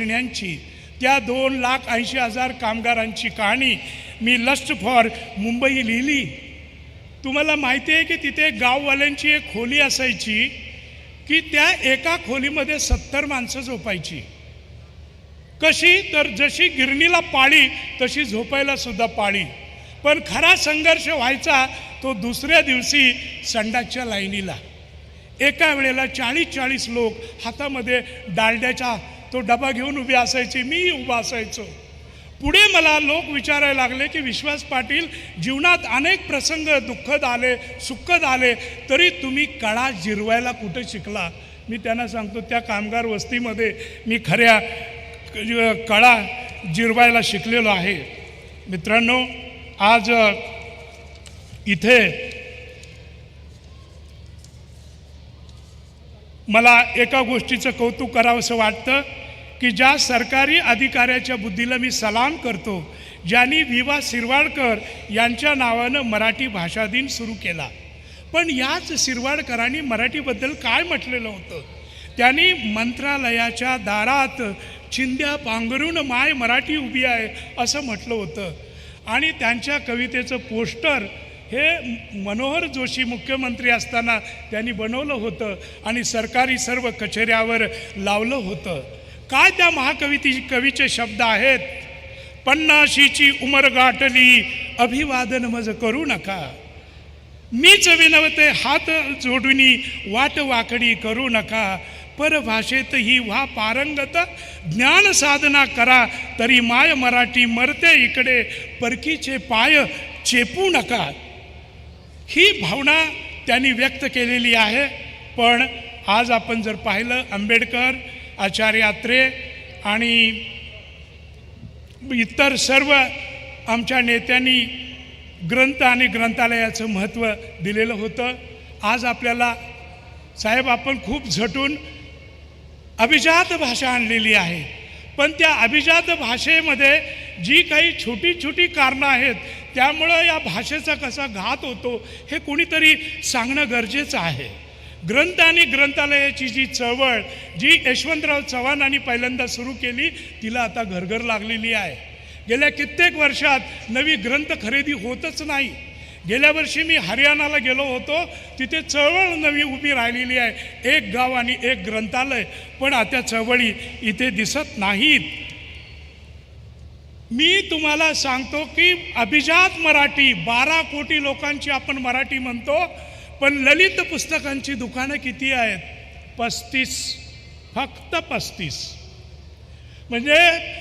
यांची त्या दोन लाख ऐंशी हजार कामगारांची कहाणी मी लस्ट फॉर मुंबई लिहिली. तुम्हाला माहिती आहे की तिथे गाववाल्यांची एक खोली असायची की त्या एका खोलीमध्ये सत्तर माणसं झोपायची. कशी? तर जशी गिरणीला पाळी तशी झोपायला सुद्धा पाळी. पण खरा संघर्ष व्हायचा तो दुसऱ्या दिवशी संडासच्या लाईनीला. एका वेळेला चाळीस चाळीस लोक हातामध्ये डालड्याचा तो डबा घेऊन उभी असायची मी उभा असायचो. पुढे मला लोक विचारायला लागले की विश्वास पाटील जीवनात अनेक प्रसंग दुःखद आले सुखद आले तरी तुम्ही कळा जिरवायला कुठे शिकला? मी त्यांना सांगतो त्या कामगार वस्तीमध्ये मी खऱ्या कळा जिरवायला शिकलेलो आहे. मित्रांनो आज इथे मला एका गोष्टीचं कौतुक करावंसं वाटतं. की ज्या सरकारी अधिकाऱ्याच्या बुद्धीला मी सलाम करतो ज्यांनी विवा शिरवाडकर यांच्या नावानं मराठी भाषा दिन सुरू केला. पण याच शिरवाडकरांनी मराठीबद्दल काय म्हटलेलं होतं? त्यांनी मंत्रालयाच्या दारात चिंध्या पांघरून माय मराठी उभी आहे असं म्हटलं होतं. आणि त्यांच्या कवितेचं पोस्टर हे मनोहर जोशी मुख्यमंत्री असताना त्यांनी बनवलं होतं आणि सरकारी सर्व कचेऱ्यावर लावलं होतं. काय त्या महाकविती कवीचे शब्द आहेत? पन्नाशीची उमर गाठली अभिवादन मज करू नका. मीच विनवते हात जोडुनी वाट वाकडी करू नका. परभाषेत ही व्हा पारंगत ज्ञान साधना करा तरी माय मराठी मरते इकडे परकीचे पाय चेपू नका. ही भावना त्यांनी व्यक्त केलेली आहे. पण आज आपण जर पाहिलं आंबेडकर आचार्य आत्रे आणि इतर सर्व आमच्या नेत्यांनी ग्रंथ आणि ग्रंथालयाचं महत्त्व दिलेलं होतं. आज आपल्याला साहेब आपण खूप झटून अभिजात भाषा आणलेली आहे. पण त्या अभिजात भाषेमध्ये जी काही छोटी छोटी कारणं आहेत त्यामुळं या भाषेचा कसा घात होतो हे कोणीतरी सांगणं गरजेचं आहे. ग्रंथ आणि ग्रंथालयाची जी चळवळ जी यशवंतराव चव्हाणांनी पहिल्यांदा सुरू केली तिला आता घरघर लागलेली आहे. गेल्या कित्येक वर्षात नवी ग्रंथ खरेदी होतच नाही. गेल्या वर्षी मी हरियाणाला गेलो होतो तिथे चळवळ नवी उभी राहिलेली आहे. एक गाव आणि एक ग्रंथालय पण आता चळवळी इथे दिसत नाहीत. मी तुम्हाला सांगतो की अभिजात मराठी बारा कोटी लोकांची आपण मराठी म्हणतो पण ललित पुस्तकांची दुकानं किती आहेत? पस्तीस. फक्त पस्तीस. म्हणजे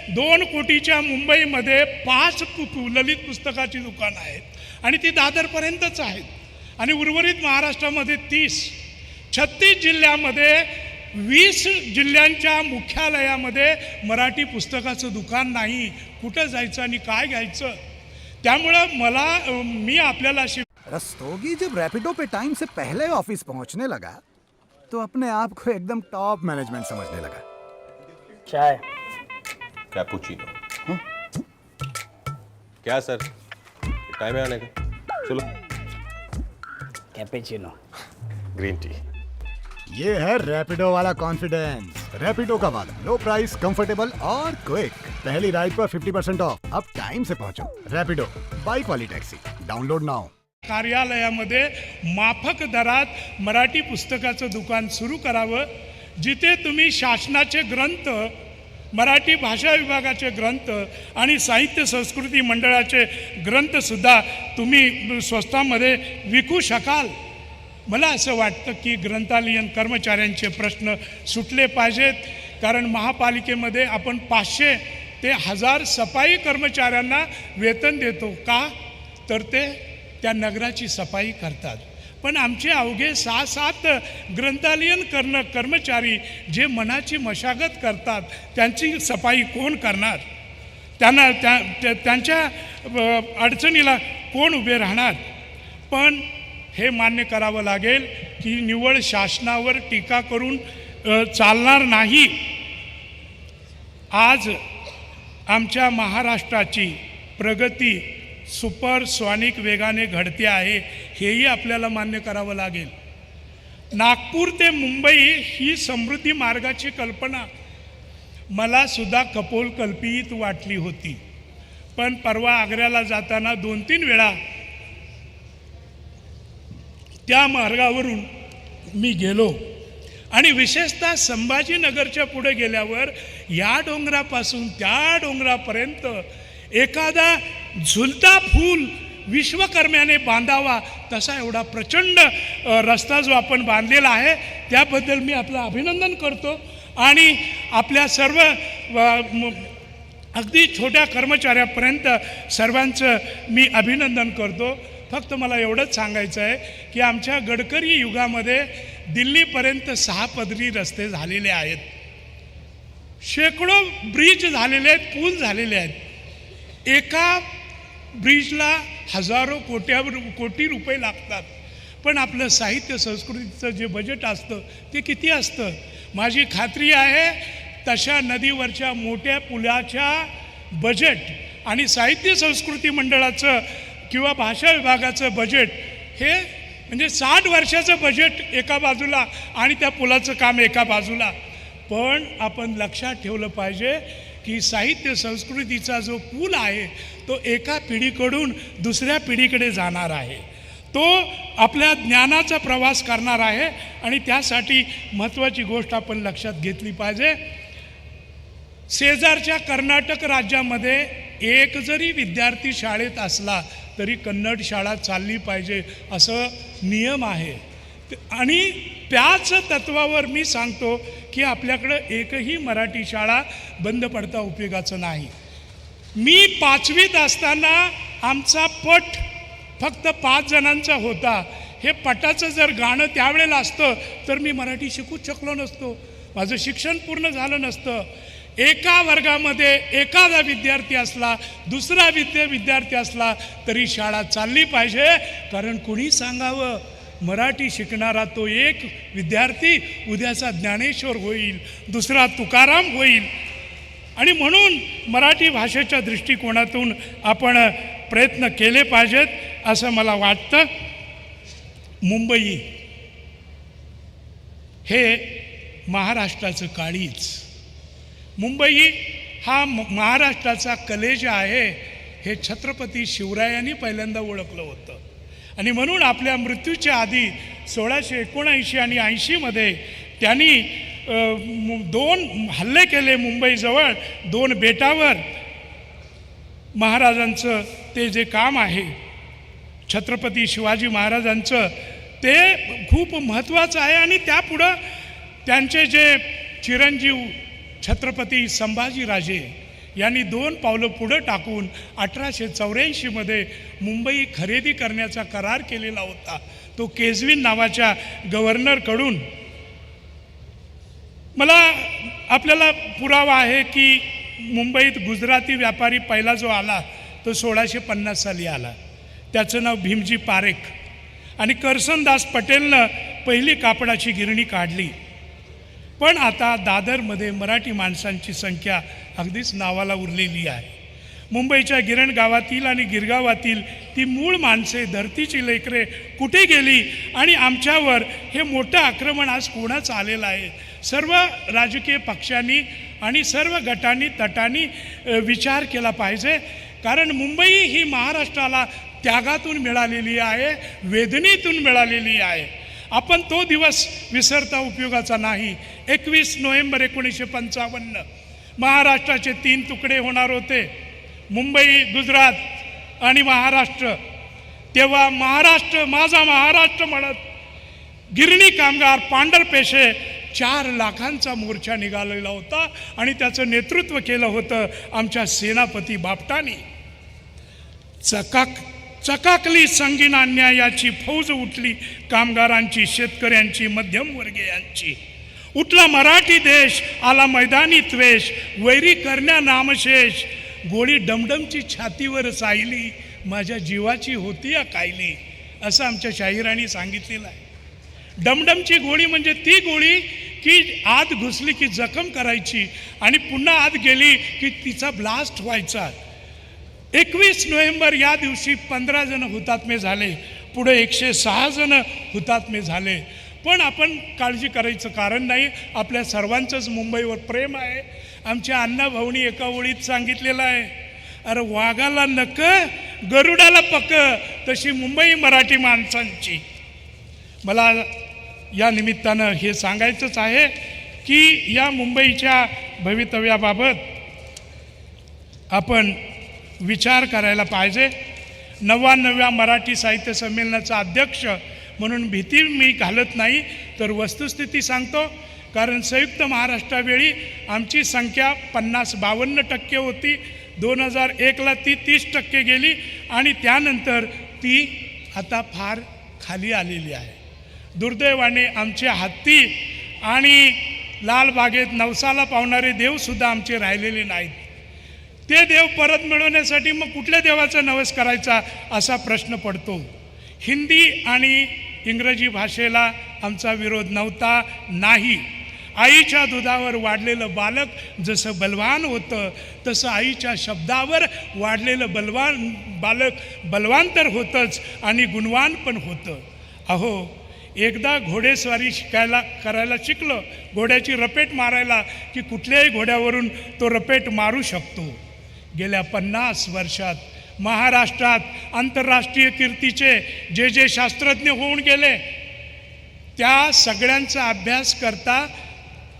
दोन कोटीच्या मुंबईमध्ये पाच ललित पुस्तकाची दुकानं आहेत. आणि ती दादरपर्यंतच आहेत. आणि उर्वरित महाराष्ट्रामध्ये तीस. छत्तीस जिल्ह्यामध्ये वीस जिल्ह्यांच्या मुख्यालयामध्ये मराठी पुस्तकाचं दुकान नाही. कुठं जायचं आणि काय घ्यायचं? त्यामुळं मला मी आपल्याला अशी रस्तोगी जब रैपिडो पे टाइम से पहले ऑफ़िस पहुँचने लगा तो अपने आप को एकदम टॉप मैनेजमेंट समझने लगा। चाय। कैपुचिनो क्या सर टाइम है आने का। चलो। कॅपेचिनो ग्रीन टी ये है रैपिडो वाला कॉन्फिडेंस रैपिडो का वादा लो प्राइस कंफर्टेबल और क्विक पहली राइड पर 50% परसेंट ऑफ़ अब टाइम से पहुंचो। रैपिडो बाइक वाली टैक्सी डाउनलोड नाउ कार्यालयामध्ये माफक दरात मराठी पुस्तकाचं दुकान सुरू करावं जिथे तुम्ही शासनाचे ग्रंथ मराठी भाषा विभागाचे ग्रंथ आणि साहित्य संस्कृती मंडळाचे ग्रंथसुद्धा तुम्ही स्वस्तामध्ये विकू शकाल. मला असं वाटतं की ग्रंथालयीन कर्मचाऱ्यांचे प्रश्न सुटले पाहिजेत कारण महापालिकेमध्ये आपण पाचशे ते हजार सफाई कर्मचाऱ्यांना वेतन देतो का? तर ते त्या नगराची सफाई करतात. पण आमचे अवघे सहा सात ग्रंथालयीन कर्ण कर्मचारी जे मनाची मशागत करतात त्यांची सफाई कोण करणार? त्यांना त्या त्यांच्या अडचणीला कोण उभे राहणार? पण हे मान्य करावं लागेल की निवड शासनावर टीका करून चालणार नाही. आज आमच्या महाराष्ट्राची प्रगती सुपरसॉनिक वेगाने घडते आहे हेही आपल्याला मान्य करावं लागेल. नागपूर ते मुंबई ही समृद्धी मार्गाची कल्पना मला सुद्धा कपोल कल्पित वाटली होती. पण परवा आग्र्याला जाताना दोन तीन वेळा त्या मार्गावरून मी गेलो. आणि विशेषतः संभाजीनगरच्या पुढे गेल्यावर या डोंगरापासून त्या डोंगरापर्यंत एखादा झुलता फूल विश्वकर्म्याने बांधावा तसा एवढा प्रचंड रस्ता जो आपण बांधलेला आहे त्याबद्दल मी आपलं अभिनंदन करतो. आणि आपल्या सर्व अगदी छोट्या कर्मचाऱ्यापर्यंत सर्वांचं मी अभिनंदन करतो. फक्त मला एवढंच सांगायचं आहे की आमच्या गडकरी युगामध्ये दिल्लीपर्यंत सहा पदरी रस्ते झालेले आहेत. शेकडो ब्रिज झालेले आहेत पूल झालेले आहेत. एका ब्रिजला हजारो कोट्यावर कोटी रुपये लागतात. पण आपलं साहित्य संस्कृतीचं जे बजेट असतं ते किती असतं? माझी खात्री आहे तशा नदीवरच्या मोठ्या पुलाच्या बजेट आणि साहित्य संस्कृती मंडळाचं किंवा भाषा विभागाचं बजेट हे म्हणजे साठ वर्षाचं बजेट एका बाजूला आणि त्या पुलाचं काम एका बाजूला. पण आपण लक्षात ठेवलं पाहिजे की साहित्य संस्कृतीचा जो पूल आहे तो एका पिढीकडून दुसऱ्या पिढीकडे जाणार आहे. तो आपल्या ज्ञानाचा प्रवास करणार आहे आणि त्यासाठी महत्त्वाची गोष्ट आपण लक्षात घेतली पाहिजे. शेजारच्या कर्नाटक राज्यामध्ये एक जरी विद्यार्थी शाळेत असला तरी कन्नड शाळा चालली पाहिजे असं नियम आहे. आणि त्याच तत्वावर मी सांगतो की आपल्याकडं एकही मराठी शाळा बंद पडता उपयोगाचं नाही. मी पाचवीत असताना आमचा पट फक्त पाच जणांचा होता. हे पटाचं जर गाणं त्यावेळेला असतं तर मी मराठी शिकूच शकलो नसतो. माझं शिक्षण पूर्ण झालं नसतं. एका वर्गामध्ये एखादा विद्यार्थी असला दुसरा विद्या विद्यार्थी असला तरी शाळा चालली पाहिजे कारण कुणी सांगावं? मराठी शिकणारा तो एक विद्यार्थी उद्याचा ज्ञानेश्वर होईल दुसरा तुकाराम होईल. आणि म्हणून मराठी भाषेच्या दृष्टिकोनातून आपण प्रयत्न केले पाहिजेत असं मला वाटतं. मुंबई हे महाराष्ट्राचं काळीच मुंबई हा म- महाराष्ट्राचा कलेज आहे हे छत्रपती शिवरायांनी पहिल्यांदा ओळखलं होतं. आणि म्हणून आपल्या मृत्यूच्या आधी सोळाशे एकोणऐंशी आणि ऐंशीमध्ये त्यांनी दोन हल्ले केले मुंबईजवळ दोन बेटावर. महाराजांचं ते जे काम आहे छत्रपती शिवाजी महाराजांचं ते खूप महत्त्वाचं आहे आणि त्यापुढं त्यांचे जे चिरंजीव छत्रपती संभाजीराजे यांनी दोन पावलं पुढं टाकून अठराशे चौऱ्याऐंशीमध्ये मुंबई खरेदी करण्याचा करार केलेला होता. तो केजविन नावाच्या गव्हर्नरकडून मला आपल्याला पुरावा आहे की मुंबईत गुजराती व्यापारी पहिला जो आला तो सोळाशे पन्नास साली आला. त्याचं नाव भीमजी पारेख. आणि करसनदास पटेलनं पहिली कापडाची गिरणी काढली. पण आता दादरमध्ये मराठी माणसांची संख्या अगदीच नावाला उरलेली आहे. मुंबईच्या गिरण गावातील आणि गिरगावातील ती मूळ माणसे धरतीची लेकरे कुठे गेली आणि आमच्यावर हे मोठं आक्रमण आज कोणाच आलेलं आहे? सर्व राजकीय पक्षांनी आणि सर्व गटांनी तटांनी विचार केला पाहिजे. कारण मुंबई ही महाराष्ट्राला त्यागातून मिळालेली आहे वेदनेतून मिळालेली आहे. आपण तो दिवस विसरता उपयोगाचा नाही. एकवीस नोव्हेंबर एकोणीसशे पंचावन्न महाराष्ट्राचे तीन तुकडे होणार होते. मुंबई गुजरात आणि महाराष्ट्र. तेव्हा महाराष्ट्र माझा महाराष्ट्र म्हणत गिरणी कामगार पांढर पेशे चार लाखांचा मोर्चा निघालेला होता आणि त्याचं नेतृत्व केलं होतं आमच्या सेनापती बापटानी. चकाक चकाकली संगीन अन्यायाची फौज उठली कामगारांची शेतकऱ्यांची मध्यमवर्गीयांची. उठला मराठी देश आला मैदानी त्वेष वैरी करण्या नामशेष. गोळी डमडमची छातीवर सायली माझ्या जीवाची होती या कायली असं आमच्या शाहिरांनी सांगितलेलं आहे. डमडमची गोळी म्हणजे ती गोळी की आत घुसली की जखम करायची आणि पुन्हा आत गेली की तिचा ब्लास्ट व्हायचा. एकवीस नोव्हेंबर या दिवशी पंधरा जण हुतात्मे झाले पुढे एकशे सहा जण हुतात्मे झाले. पण आपण काळजी करायचं कारण नाही. आपल्या सर्वांचंच मुंबईवर प्रेम आहे. आमच्या अण्णा भाऊनी एका ओळीत सांगितलेलं आहे. अरे वाघाला नक गरुडाला पक तशी मुंबई मराठी माणसांची. मला या निमित्तानं हे सांगायचंच आहे की या मुंबईच्या भवितव्याबाबत आपण विचार करायला पाहिजे. नव्याण्णव्या मराठी साहित्य संमेलनाचा अध्यक्ष म्हणून भीती मी घालत नाही तर वस्तुस्थिती सांगतो. कारण संयुक्त महाराष्ट्रावेळी आमची संख्या पन्नास बावन्न टक्के होती. दोन हजार एकला ती तीस टक्के गेली आणि त्यानंतर ती आता फार खाली आलेली आहे. दुर्दैवाने आमचे हत्ती आणि लालबागेत नवसाला पावणारे देवसुद्धा आमचे राहिलेले नाहीत. ते देव परत मिळवण्यासाठी मग कुठल्या देवाचा नवस करायचा असा प्रश्न पडतो. हिंदी आणि इंग्रजी भाषेला आमचा विरोध नव्हता नाही. आईच्या दुधावर वाढलेलं बालक जसं बलवान होतं तसं आईच्या शब्दावर वाढलेलं बलवान बालक बलवान तर होतंच आणि गुणवान पण होतं. अहो एकदा घोडेस्वारी शिकायला करायला शिकलं घोड्याची रपेट मारायला की कुठल्याही घोड्यावरून तो रपेट मारू शकतो. गेल्या पन्नास वर्षात महाराष्ट्रात आंतरराष्ट्रीय कीर्तीचे जे जे शास्त्रज्ञ होऊन गेले त्या सगळ्यांचा अभ्यास करता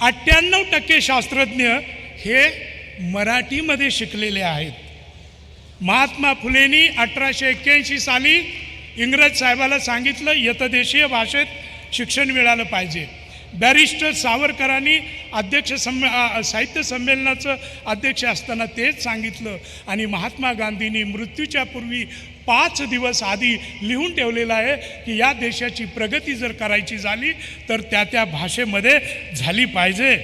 अठ्ठ्याण्णव टक्के शास्त्रज्ञ हे मराठीमध्ये शिकलेले आहेत. महात्मा फुलेंनी अठराशे एक्क्याऐंशी साली इंग्रज साहेबाला सांगितलं यतदेशीय भाषेत शिक्षण मिळालं पाहिजे. बॅरिस्टर सावरकरांनी अध्यक्ष संमे साहित्य संमेलनाचं अध्यक्ष असताना तेच सांगितलं. आणि महात्मा गांधींनी मृत्यूच्या पूर्वी पाच दिवस आधी लिहून ठेवलेलं आहे की या देशाची प्रगती जर करायची झाली तर त्या त्या भाषेमध्ये झाली पाहिजे.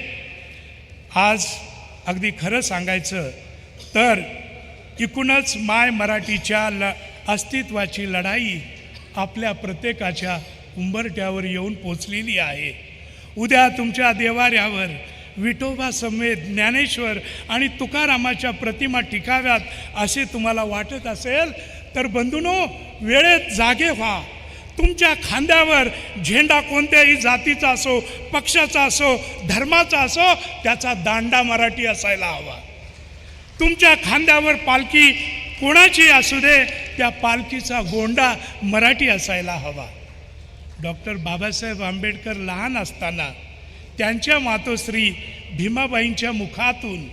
आज अगदी खरं सांगायचं तर एकूणच माय मराठीच्या ल अस्तित्वाची लढाई आपल्या प्रत्येकाच्या उंबरट्यावर येऊन पोचलेली आहे. उद्या तुमच्या देवाऱ्यावर विठोबा समेत ज्ञानेश्वर आणि तुकारामाच्या प्रतिमा टिकाव्यात असे तुम्हाला वाटत असेल तर बंधूनो वेळेत जागे व्हा. तुमच्या खांद्यावर झेंडा कोणत्याही जातीचा असो पक्षाचा असो धर्माचा असो त्याचा दांडा मराठी असायला हवा. तुमच्या खांद्यावर पालखी कोणाची असू दे त्या पालखीचा गोंडा मराठी असायला हवा. डॉक्टर बाबासाहेब आंबेडकर लहान असताना त्यांच्या मातोश्री भीमाबाईंच्या मुखातून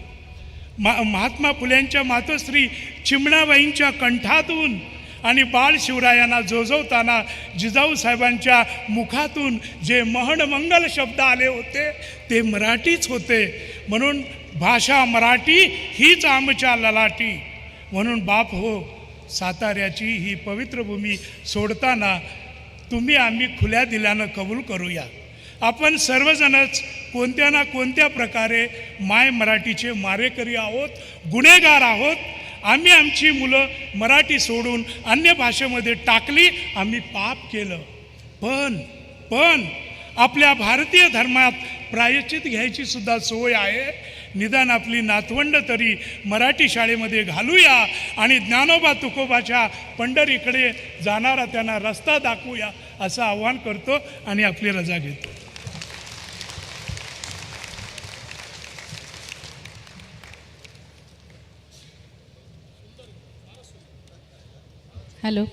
मा महात्मा फुल्यांच्या मातोश्री चिमणाबाईंच्या कंठातून आणि बाळ शिवरायांना जोजवताना जिजाऊसाहेबांच्या मुखातून जे महणमंगल शब्द आले होते ते मराठीच होते. म्हणून भाषा मराठी हीच आमच्या ललाटी. म्हणून बाप हो साताऱ्याची ही पवित्र भूमी सोडताना तुम्ही आम्ही खुल्या दिल्यानं कबूल करूया. आपण सर्वजणच कोणत्या ना कोणत्या प्रकारे माय मराठीचे मारेकरी आहोत गुन्हेगार आहोत आम्ही आमची मुलं मराठी सोडून अन्य भाषेमध्ये टाकली आम्ही पाप केलं. पण पण आपल्या भारतीय धर्मात प्रायश्चित घ्यायची सुद्धा सोय आहे. निदान आपली नातवंड तरी मराठी शाळेमध्ये घालूया आणि ज्ञानोबा तुकोबाच्या पंढरीकडे जाणारा त्यांना रस्ता दाखवूया असं आव्हान करतो आणि आपली रजा घेतो. हॅलो.